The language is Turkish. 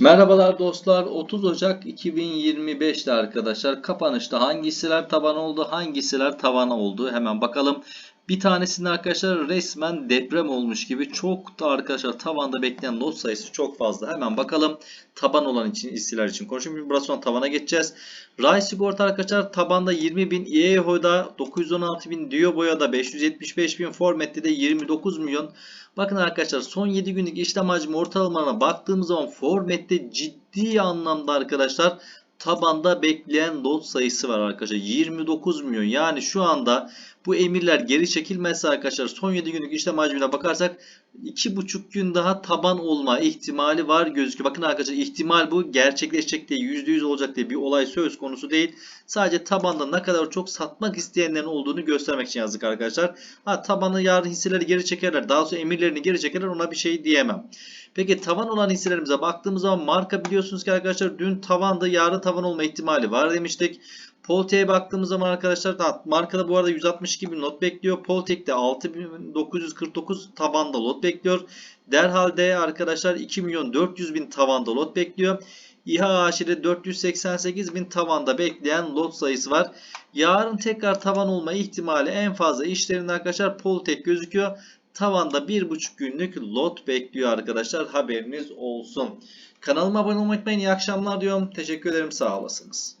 Merhabalar dostlar. 30 Ocak 2025'te arkadaşlar kapanışta hangi hisseler taban oldu, hangi hisseler tavana oldu hemen bakalım. Bir tanesinde arkadaşlar resmen deprem olmuş gibi çok da arkadaşlar tavanda bekleyen lot sayısı çok fazla. Hemen bakalım taban olan için hisseler için konuşayım. Şimdi biraz sonra tavana geçeceğiz. Ray Sigorta arkadaşlar tabanda 20.000, İEHO'da 916.000, Diyobo'ya da 575.000, Formet'te de 29 milyon. Bakın arkadaşlar son 7 günlük işlem hacmi ortalamalarına baktığımız zaman Formet'te ciddi anlamda arkadaşlar tabanda bekleyen lot sayısı var arkadaşlar. 29 milyon. Yani şu anda bu emirler geri çekilmezse arkadaşlar son 7 günlük işlem hacmine bakarsak 2,5 gün daha taban olma ihtimali var gözüküyor. Bakın arkadaşlar ihtimal bu gerçekleşecek diye %100 olacak diye bir olay söz konusu değil. Sadece tabanda ne kadar çok satmak isteyenlerin olduğunu göstermek için yazdık arkadaşlar. Ha tabanı yarın hisseleri geri çekerler. Daha sonra emirlerini geri çekerler ona bir şey diyemem. Peki tavan olan hisselerimize baktığımız zaman marka biliyorsunuz ki arkadaşlar dün tavandı yarın tavan olma ihtimali var demiştik. Poltek'e baktığımız zaman arkadaşlar da markada bu arada 162 bin lot bekliyor. Poltek'te 6949 tabanda lot bekliyor. Derhalde arkadaşlar 2 milyon 400 bin tavanda lot bekliyor. İHA'de 488 bin tavanda bekleyen lot sayısı var. Yarın tekrar tavan olma ihtimali en fazla işlerinde arkadaşlar Poltek gözüküyor. Tavanda 1,5 günlük lot bekliyor arkadaşlar. Haberiniz olsun. Kanalıma abone olmayı unutmayın. İyi akşamlar diyorum. Teşekkür ederim. Sağ olasınız.